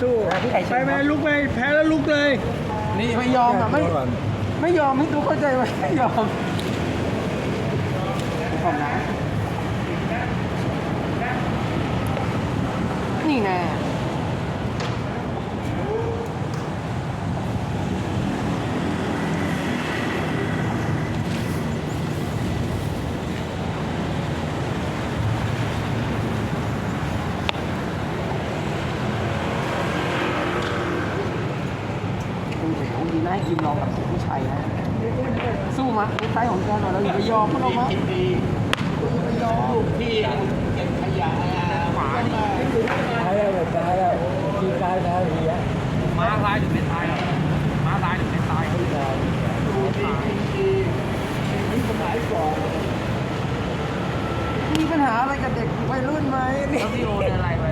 สู้พี่ไก่เชิไปญไปครับลุกไปแพ้แล้วลุกเลยนี่ไม่ยอมอะไม่ไม่ยอมให้ทุกเข้าใจว่าไม่ยอมผมนะนี่ไงโอ้โหดีนะให้กินลองกับสุผู้ชัยนะ สู้มาในไซส์ของแกหน่อยเราอย่าไปยอมพวกเรามาอย่าไปยอม ที่เก็บขยะหมาดิ ตายแล้วตายแล้วทีตายแล้วทีอะ ม้าตายหรือไม่ตายม้าตายหรือไม่ตาย มีปัญหาอะไรกับเด็กวั ยรุ่นไหมนี่แล้วพี่โอเป็นอะไรไป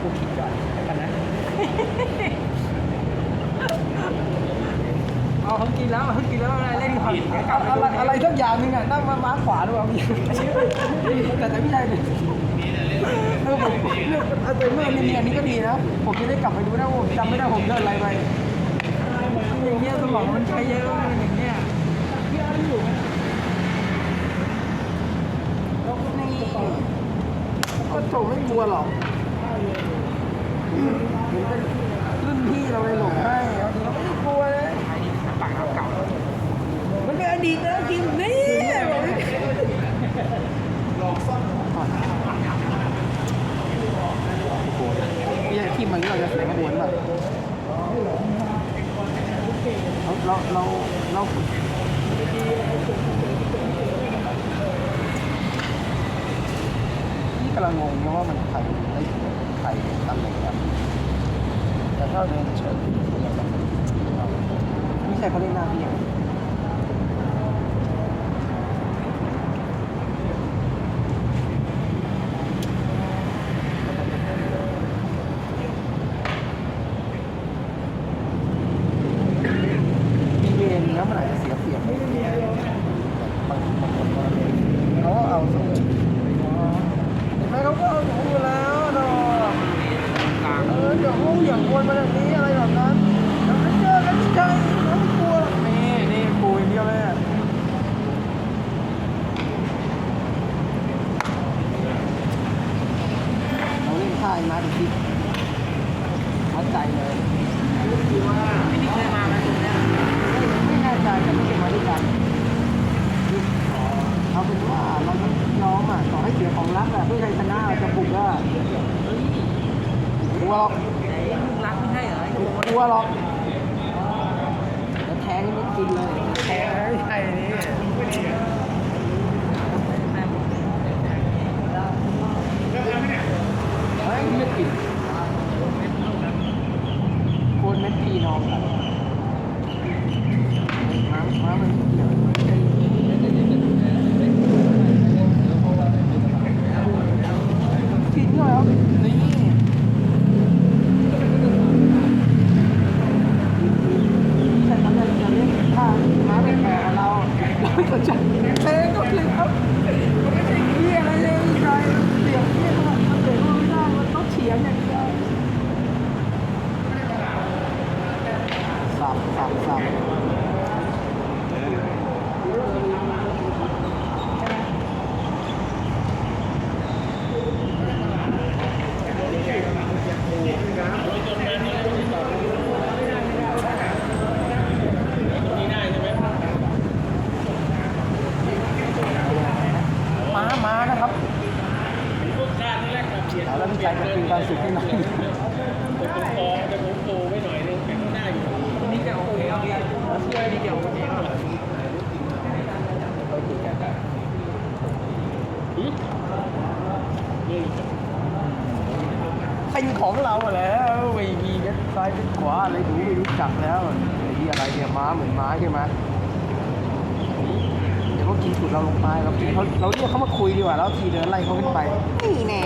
กูคิดก่อนแล้วกันนะ เอาเขากินแล้วเขากินแล้วอะไรเล่นก่อนเดี๋ยวกลับไปอะไรอะไรสักอย่างหนึงอะนั่งมาม้าขวาหรือเปล่าแต่แต่ไม่ใช่เลยเออผมเนี่ยเอาแต่เมื่อมีอันนี้ก็ดีนะ ผมจะได้กลับไปดูนะว่าผมจำไม่ได้ผมเดินอะไรไปอย่างเงี้ยสมองมันใช้เยอะมันอย่างเงี้ย นี่ ก็โจไม่กลัวหรอกรุ่นพี่เราเลยหลงให้เราไม่ได้กลัวเลยไอ้นี่มันปากน้ำเก่ามันเป็นอดีตนะจริงนี่เนี่ยที่มันเราจะเสียงบวนแบบเราเราเราเรานี่กำลังงงนะว่ามันใครได้ใครตำแหน่งแบบแต่ถ้าเดินเฉยไม่ใช่เขาเล่นหน้าพี่ มีเวรแล้วมันอาจจะเสียเปรียบบางบางคนเขาก็เอาสองจุดเห็นไหมเขาก็เอาหนูอยู่แล้วดอก กลาง เออเดี๋ยวเขาอย่างวนมาแบบนี้อะไรแบบนั้นแล้วไม่เจอกันที่ใจเขาไม่กลัวหรอกนี่นี่ปูอย่างเดียวเลยอะเราเล่นท่าไอ้มาดิคิดวัดใจเลย ไอ้นี่เคยมาไหมตรงเนี้ย ไม่แน่ใจแต่ไม่เคยมาด้วยกันเอาเป็นว่าเราต้องยอมอะต่อให้เสียของ รักอะเพื่อชัยชนะจะปลุกอะกลัวหรอกลูกรักไม่ใช่เหรอกลัวหรอกจะแทงไม่กินเลยแทงไม่ใช่นี่ไม่กินโคนเม็ดพีนองกันม้าม้ามันเกี่ยวกินก็แล้วนี่ แต่ทำไมจะเล่นท่าม้าเป็นแผลเราเราจะจับเตะก็เลยครับมันไม่ใช่เกี้ยอะไรเลยใจเสียงเกี้ยขนาดมันเตะไม่ได้มันต้องเฉียงอย่างเดียวสับสับสับม้าม้านะครับเอาแล้วพี่ชายจะคุยการศึกให้หน่อย นี่แกโอเคโอเคนี่แกโอเคป่ะ เป็นของเราแล้วไม่มีเว็บซ้ายเป็นขวาอะไรดูไม่รู้จักแล้วไอ้ที่อะไรเนี่ยม้าเหมือนม้าใช่ไหมเดี๋ยวเขากินถุดเราลงไปเรากินเขาเราเรียกเขามาคุยดีกว่าแล้วทีเดินไล่เขาขึ้นไปนี่แน่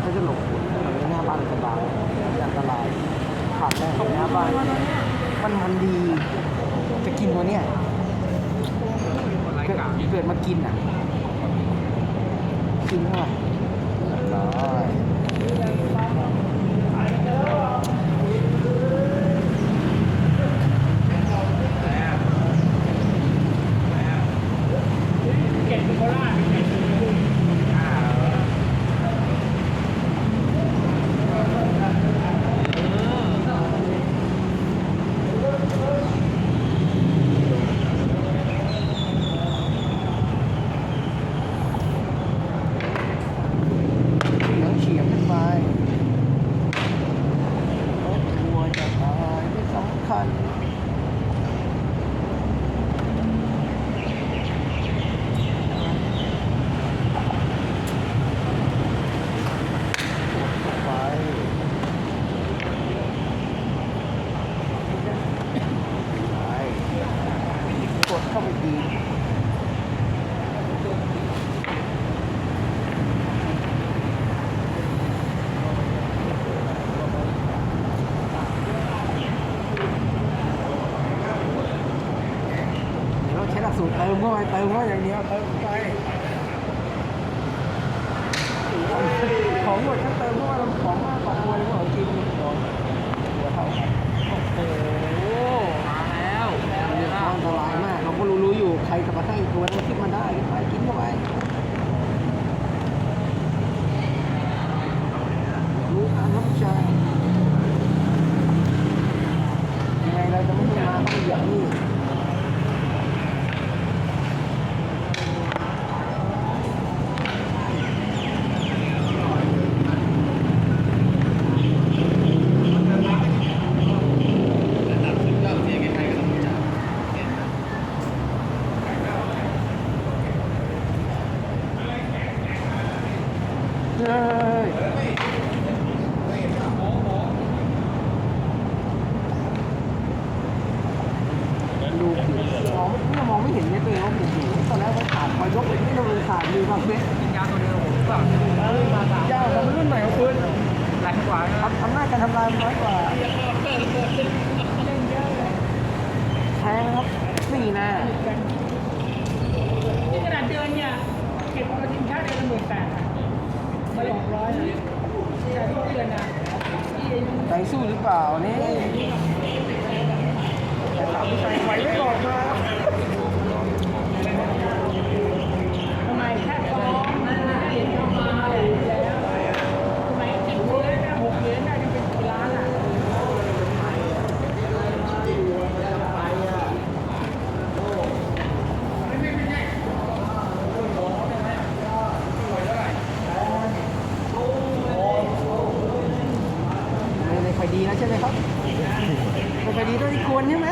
เขาจะหลบถนนหน้าบ้านอันตรายอันตรายผ่านได้หน้าบ้านมันมันดี จะกินตัวเนี้ย เกิดมากินอะ กินเข้าไปเรียบร้อย สู้หรือเปล่านี่ถามใจไหวไม่บอกมา ทำไมแค่ซ้อมนะเหรียญทองมาอะไรอยู่แล้วทำไมเจ็ดเหรียญนะหกเหรียญได้จะเป็นกี่ล้านอะ ไม่ไม่ค่อยดีแล้วใช่ไหมครับไม่ค่อยดีต้องที่กวนใช่ไหม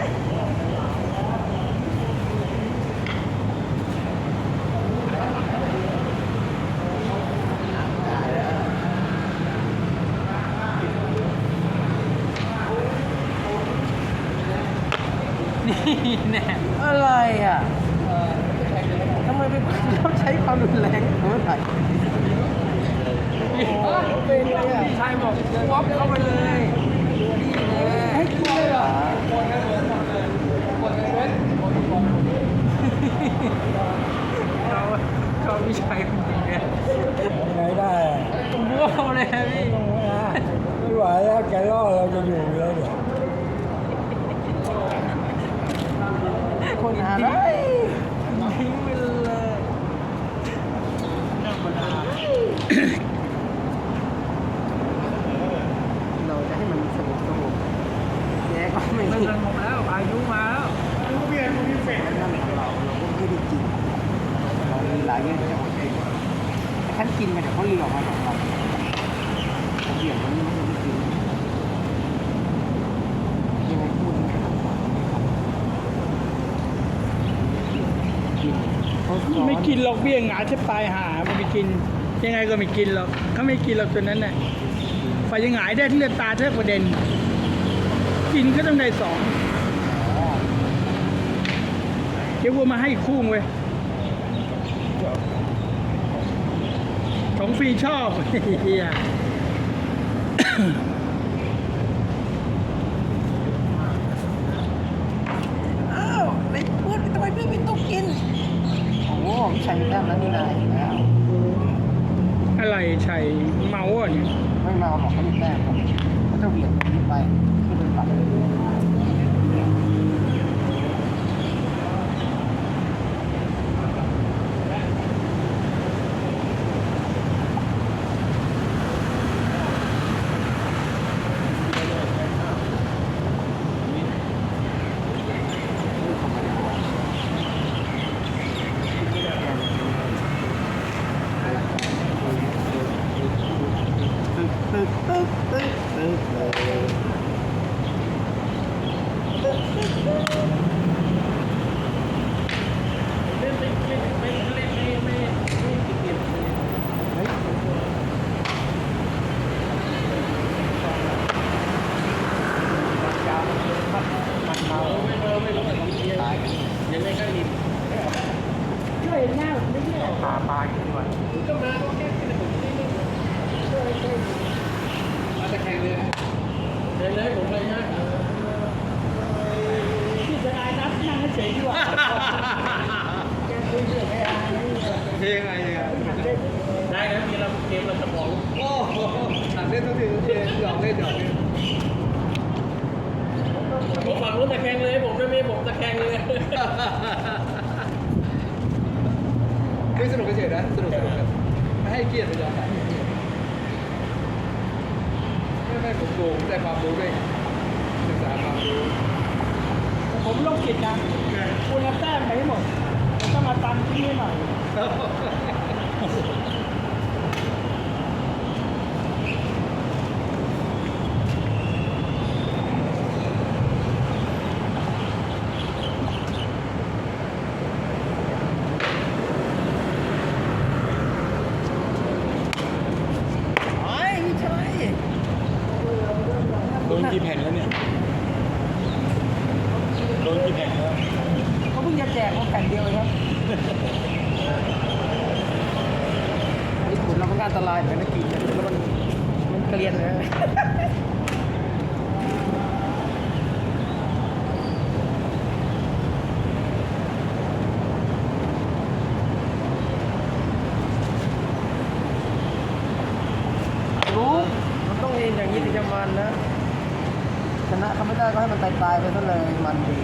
นี่แน่อะไรอะทำไมเป็นคนชอบใช้ความรุนแรงเมื่อไหร่ เป็นเลยอะใช่บอกวอปเข้าไปเลยให้กินเลยเหรอเราชอบวิชัยจริงๆเนี่ยไงได้อะมั่วเลยพี่ไม่ไหวแล้วแกล่อเราจะอยู่แล้วเนี่ยคนหาได้ทิ้งไปเลยธรรมดา เราจะให้มันสงบสงบแย่ก็ไม่ ไม่ ได้ สงบแล้วอายุมาแล้ว นั่นของเราเราก็ไม่ได้กินเรามีหลายอย่างที่จะมากินแต่ ท่านกินไปเดี๋ยวเขาเลี้ยวมาของเราเบี้ยวมันไม่ได้กินยังไงพูดไม่ได้กินเขาสอนไม่กินหรอกเบี้ยงหงาจะตายหามันไม่กิน ยังไงก็ไม่กินหรอกเขาไม่กินหรอกตัวนั้นน่ะฝ่ายยังหงายได้ที่เลือดตาเท่าประเด็น กินก็ต้องได้สองเดี๋ยววัวมาให้คู่เว้ย ของฟรีชอบเฮียอ้าวไอ้เพื่อนทำไมพี่ไม่ต้องกินชัยมีแต้มนั้นนี่นายแล้ว อะไรชัยเมาอะเนี่ย ไม่มาหรอกเขามีแต้มครับเขาจะเหวี่ยงตรงนี้ไปขึ้นเป็นปัดตึ๊กตึ๊กตึ๊กตึ๊กตึ๊กเลย เล่นไม่เล่นไม่เล่นไม่ไม่ไม่เก็บเลย เฮ้ย มันเมาไม่เมาไม่รู้แต่ของเชียร์ยังไม่ค่อยริม ช่วยหน้าไม่ใช่ ปลาปลาอยู่ด้วย ก็มาก็แค่ขึ้นผมที่นี่มาจะแข่งเลยเดินเลยผมเลยนะ ที่จะอายนับนั่งเฉยดีกว่า เพลงอะไรเนี่ย ได้นะมีเราเกมเราจะบอก โอ้โหหนักเล่นทุกทีทุกทีหยอกเล่นหยอกเล่น ผมฝั่งนู้นตะแคงเลยผมไม่มีผมตะ แคงเลยไม่สนุกเฉยๆนะสนุกสนุกครับไม่ให้เกียรติไปยอมถ่ายไม่ไม่ผมดูได้ความรู้ด้วยศึกษาความรู้ผมลงจิตนะคุณเอาแต้มไปให้หมดแล้วก็มาตันที่นี่หน่อย ไอ้ไม่ใช่ โดนกี่แผ่นแล้วเนี่ยโดน กี่แผ่นแล้วเขาเพิ่งจะแจกมาแผ่นเดียวเองครับญี่ปุ่นเรามันก็อันตรายเหมือนกันนะกินแล้วมันมันเกลียนเลยรู้มันต้องเองอย่างนี้ถึงจะมันนะชนะเขาไม่ได้ก็ให้มันตายตายๆไปซะเลยมันดี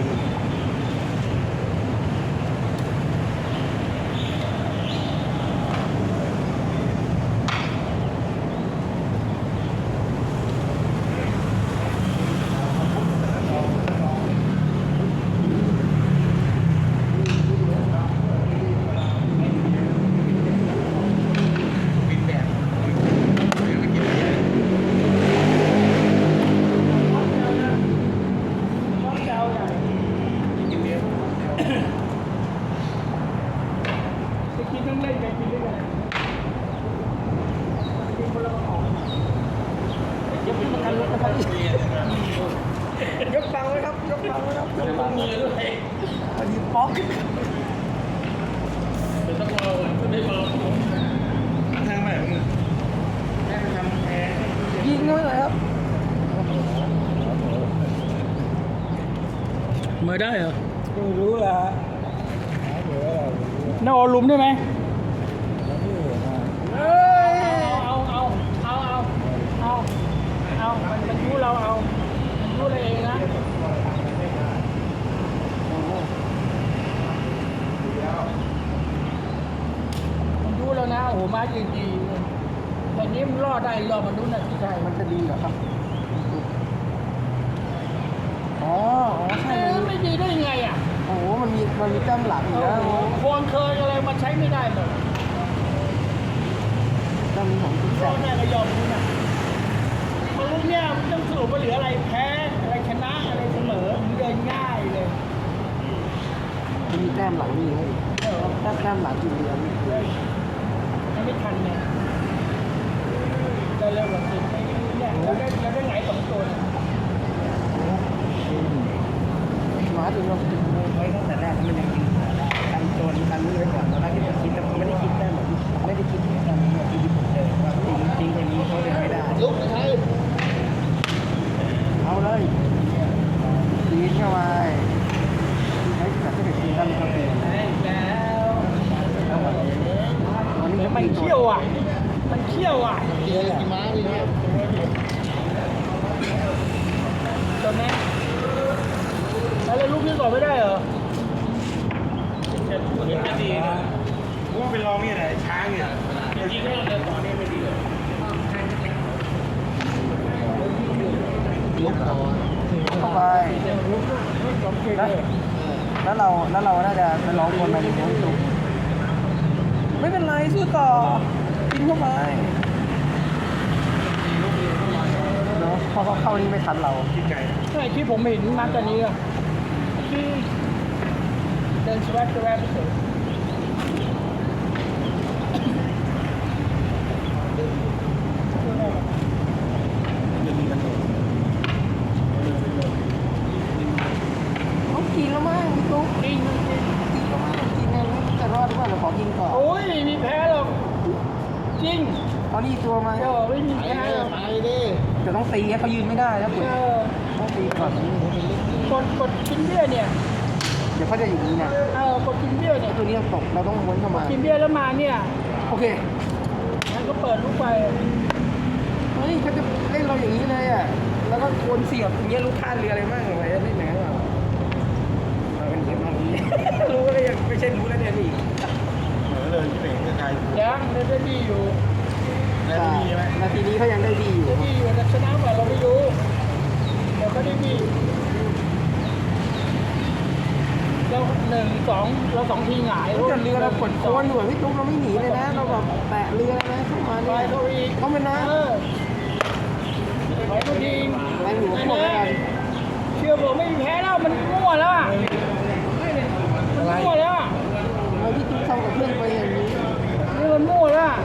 บินแบบไม่กินอะไร ชอบเจ้าใหญ่ กินเลี้ยง จะกินต้องเล่นกันกินด้วยกันกินคนละของ ยกประกันรถนะครับยกฟังไว้ครับยกฟังไว้ครับยกฟัง มือด้วย พอดีป๊อก เป็นต้องเมาไม่เมา ทางไหนมึง ยิงไว้เลยครับ เมื่อได้เหรอไม่รู้ละเดี๋ยวอะไรน้าโอลุมได้ไหมเอ้ยเอาเอาเอาเอาเอาเอามันมันรู้เราเอามันรู้เราเองนะมันรู้แล้วนะโอ้โหมาจริงๆแต่นี้มันรอดได้รอดมันรู้นะพี่ชายมันจะดีเหรอครับ อ๋ออ๋อเอใช่อมันไม่ดีได้ยังไงอะโอ้โหมันมีมันมีแต้มหลังอยู่โอ้นะโหโคนเคยอะไรมันใช้ไม่ได้หมดแต้มนี้ของคุณแซรอมดแน่ก็ยอมรู้นะมันรู้เนี่ยมันต้องสรุปว่าเหลืออะไรแพ้อะไรชนะอะไรเสมอมันเดินง่ายเลยมันมีแต้มหลังนี่ให้เออแต้มแต้มหลังอยู่เดียวนี่คือมันไม่ทันไงได้เร็วกว่าสิเนี่ยเราได้เราได้ไหนสองตัวเนี่ย มาถึงเราถึงไว้ตั้งแต่แรกมันยังกินกันโจนกันนี่ไว้ก่อนตอนแรกที่ผมคิดแต่ผมไม่ได้คิดแต้มแบบที่ไม่ได้คิดแต้มแบบที่ผมเจอว่าจริงจริงคนนี้เขาเดินไม่ได้ลุกใช่เอาเลยดีดเข้าไปใช้แบบที่เป็นทีมตั้งครับแล้วเอาหมดอะ มันเขี้ยวอะเกียร์กี่ม้าดีครับตัวแล้ วเลยลูกนี้ต่อไม่ได้เหรอว่าไปลองเนี่ยไหนช้างเนี่ยจริงๆถ้าเราเดินต่อเนี่ยไม่ดีเลยลุกต่อเข้าไปแล้วแล้วเราแล้วเราน่าจะไปร้องคนมาอย่างนี้จุกไม่เป็นไรสู้ต่อกินเข้าไปเนาะเพราะเขาเข้านี่ไม่ทันเราที่ใจใช่ที่ผมเห็นนัดอันนี้อะ ที่เดินสวัสดิ์สวัสดิ์เฉยต้องกินแล้วมั้งพี่ตุ๊กกินกินแล้วมั้งกินแล้วจะรอดหรือเปล่าเราขอกินก่อนโอ้ยไม่มีแพ้หรอก จริงตอนนี้ตัวมาเดี๋ยวไม่มีแพ้หรอก ไปดิจะต้องตีให้เขายืนไม่ได้แล้วเอคุณอ ต้องตีก่อน กด กดกินเบี้ยเนี่ยเดี๋ยวเขาจะอย่างนี้นะเออกดกินเบี้ยเนี่ยตัวนี้ตกเราต้องม้วนเข้ามากินเบี้ยแล้วมาเนี่ยโอเคมันก็เปิดลูกไปเฮ้ยเขาจะเล่นเราอย่างนี้เลยอะแล้วก็โวนเสียบอย่างเงี้ยรู้ท่าเรืออะไรบ้างเหรอไอ้เล่นอย่างนั้นเหรอมาเป็นเกมมานี้รู้เลยยังไม่ใช่รู้แล้วเนี่ยนี่เหมือนเลยเตะกับใครยังได้ได้ดีอยู่แล้วมีไหมนาทีนี้เขายังได้ดีอยู่ได้ดีอยู่แต่ชนะกว่าเราไม่รู้เดี๋ยวก็ได้ดี เราหนึ่งสองเราสองทีหงายถ้าเกิดเรือเรากดโคนอยู่อะพี่ตุ๊กเราไม่หนีเลยนะ เราแบบแตะเรือเลยนะเข้ามาไปเนี่ยเขาอีกเขาเป็นนะเออถอยเขาทีไปหัวโขกกันเชื่อผมไม่มีแพ้แล้วมันมั่วแล้วอะมันมั่วแล้วอะเราพี่ตุ๊กทำกับเพื่อนไปอย่างนี้นี่มันมั่วแล้วอะ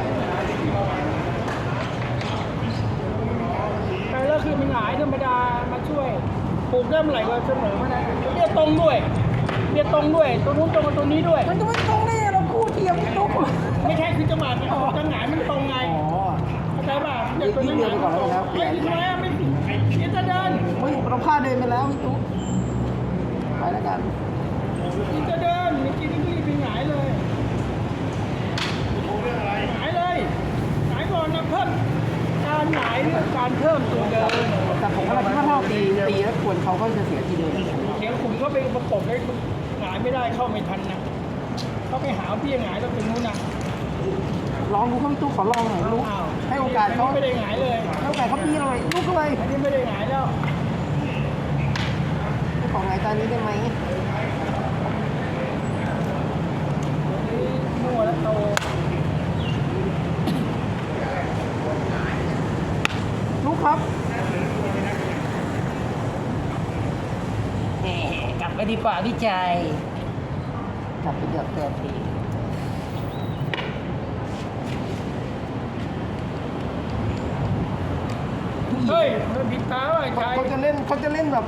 ไปแล้วคือมันหงายธรรมดามาช่วยปลูกได้เมื่อไหร่ก็เสมอมานะเรียกตรงด้วย เรียกตรงด้วยตัวนู้นตรงกับตัวนี้ด้วย มันจะไม่ตรงได้ไงเราคู่เทียมพี่ตุ๊กไม่ใช่คือจังหวะมันออกจังหงายมันตรงไงอ๋อเข้าใจป่ะเดี๋ยวตัวนี้หงายวิ่งเร็วไปก่อนแล้วกันครับไม่ทำไมอะไม่เดี๋ยวจะเดินเฮ้ยเราพลาดเดินไปแล้วพี่ตุ๊กไปแล้วกันเดี๋ยวจะเดินเมื่อกี้นี่รีบไปหงายเลยหงายเลยหงายก่อนนะเพิ่มการหงายเรื่องการเพิ่มตัวเดินแต่ผมว่าถ้าเราตีตีแล้วควรเขาก็จะเสียทีเดิมเดี๋ยวขุนเข้าไปประกบไว้หงายไม่ได้เข้าไม่ทันนะเขาไปหาพี่หงายแล้วตรงนู้นนะลองดูเขาพี่ตุ๊กขอลองหน่อยลูกอ้าวให้โอกาสเขาไม่ได้หงายเลยให้โอกาสเขาตีหน่อยลูกเข้าไปอันนี้ไม่ได้หงายแล้วของไงตอนนี้ได้ไหมมั่วแล้วโตลูกครับกลับไปดีกว่าพี่ใจ กลับไปเดือดเตือนทีเฮ้ยมันผิดตาว่ะไอ้ชายเขาจะเล่นเขาจะเล่นแบบ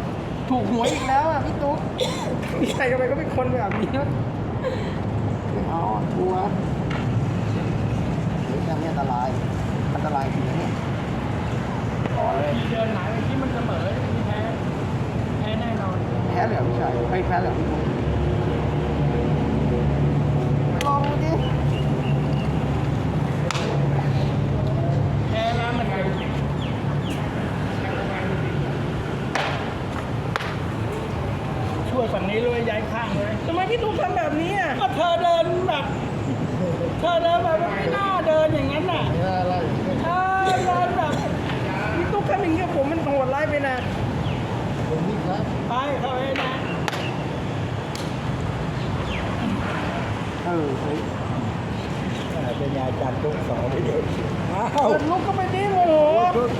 ถูกหวยอีกแล้วอะพี่ตุ๊กพี่ชัยทำไมก็เป็นคนแบบนี้วะไม่เอาอะกลัวเฮ้ยแบบนี้อันตรายอันตรายจริงนะเนี่ยขอเลยเดินหงายไปที่มันเสมอที่แพ้แพ้แน่นอนแพ้เหลือพี่ชัยไม่แพ้เหลือพี่ตุ๊กลองดูดิ แพ้แล้วมันเป็นช่วยฝั่งนี้เลยย้ายข้างเลย ทำไมพี่ตุ๊กทำแบบนี้อะ ก็เธอเดินแบบเธอเดินแบบไม่น่าเดินอย่างนั้นน่ะ ไม่ได้อะไร เธอเดินแบบ พี่ตุ๊กทำอย่างนี้กับผมมันโหดร้ายไปนะ ผมนี่ครับ ไปเข้าไปนะ เออเฮ้ย เป็นยาจันทุกสองไม่เด็กอ้าว เปิดลูกก็ไปดิโมโห ชุดชุดชุดชุดชุดชุด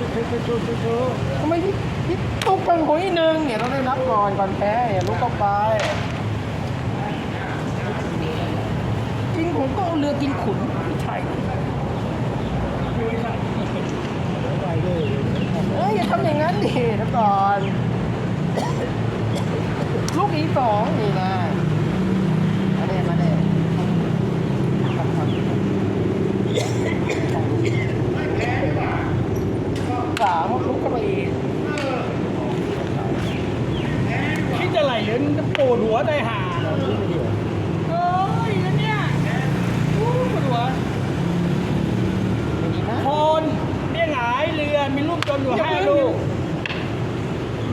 ทำไมพี่พี่ตุ๊กเป็นหุยหนึ่งเนี่ยต้องได้นับก่อนก่อนแพ้เนี่ยลูกก็ไปกินขุนก็เอาเรือกินขุนไม่ใช่ไปเลยเอ้ยอย่าทำอย่างนั้นดินะก่อนลูกอีสองนี่นะมาเด้มาเด้ สามลุกเข้าไปอีกคิดจะไหลยืนปวดหัวใจหาเอ้ยแล้วเนี่ยอู้ปวดหัวคนเบี้ยหายเรือมีรูปจนอยู่ห้าลูก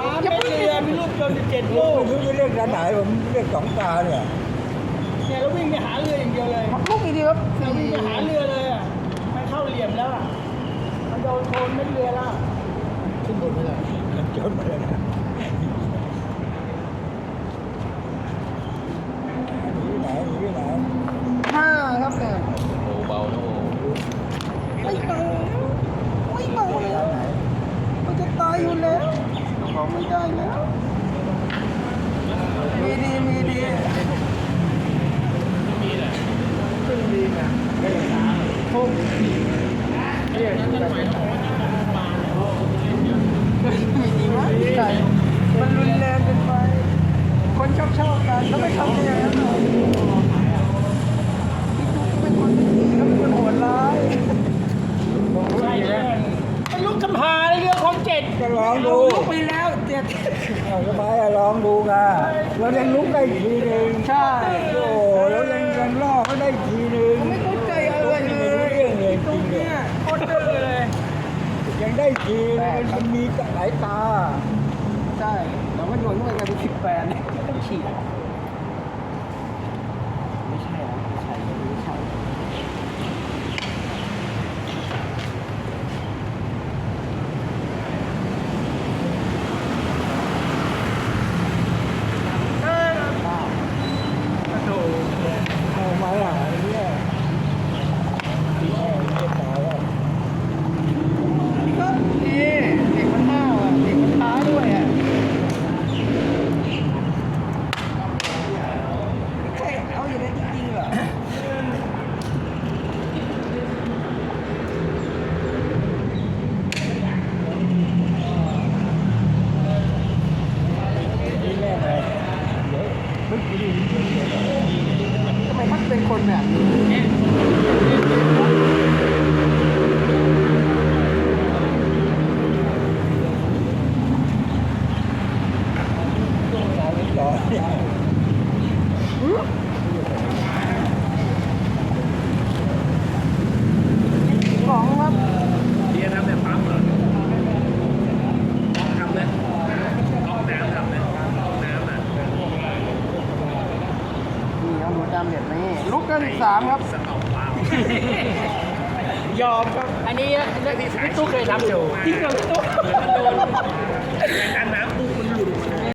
มาเป็นเรือมีรูปจนอยู่เจ็ดลูกไม่รู้จะเรียกด้านไหนผมเรียกสองตาเนี่ยเนี่ยแล้ววิ่งไปหาเรืออย่างเดียวเลยพักลูกอีกทีครัวิ่งไปหาเรือเลยอะไม่เข้าเหลี่ยมแล้วอะ มันโดนโคนไม่เรือล้วขึ้นบนไปเลยจนมาเลยนะหนีไหนหนีไหนห้าครับเนี่ยโอ้เบาโอ้ไม่เบาไม่เบาเลยทางไหนมันจะตายอยู่แล้วเขาไม่ได้แล้ว มีดีมีดีขึ้นดีนะทุกเรียก แบบมีดีมากใช่มันรุนแรงเกินไป คนชอบชอบกันแล้วไม่ทำอย่างนั้นหรอกพี่ตุ๊กเป็นคนไม่ดีแล้วเป็นคนโหดร้ายใช่ใช่ไอ้ลูกกำพร้าในเรือของเจ็ดก็ลองดู ลุกไปแล้วเจ็ดเอาทำไมอะลองดูกันเรายังลุกได้อีกทีหนึ่งใช่โอ้เรายังยังล่อเขาได้ทีหนึ่ง ไม่เข้าใจอะไรเลยเรื่องเลยจตรริงงเลเนี้ย ยโคตรดื้อเลย ยังได้ทีมันมันมีหลายตา ใช่เราก็โยนเข้าไปกลายเป็นสิบแปดเนี่ยต้องฉีดไม่ใช่หรอไม่ใช่ไม่ใช่เออบ้า โถ เอาไม้หาเนี่ยทีแรกจะตายแล้ว นี่ก็นี่เด็กมันห้าวอะเด็กมันท้าด้วยอะใช่เอาอย่างนั้นจริงๆเหรอ ทีแรกเลยเดี๋ยวมึงไปดูนี่เดี๋ยว ทำไมมักเป็นคนแบบนี้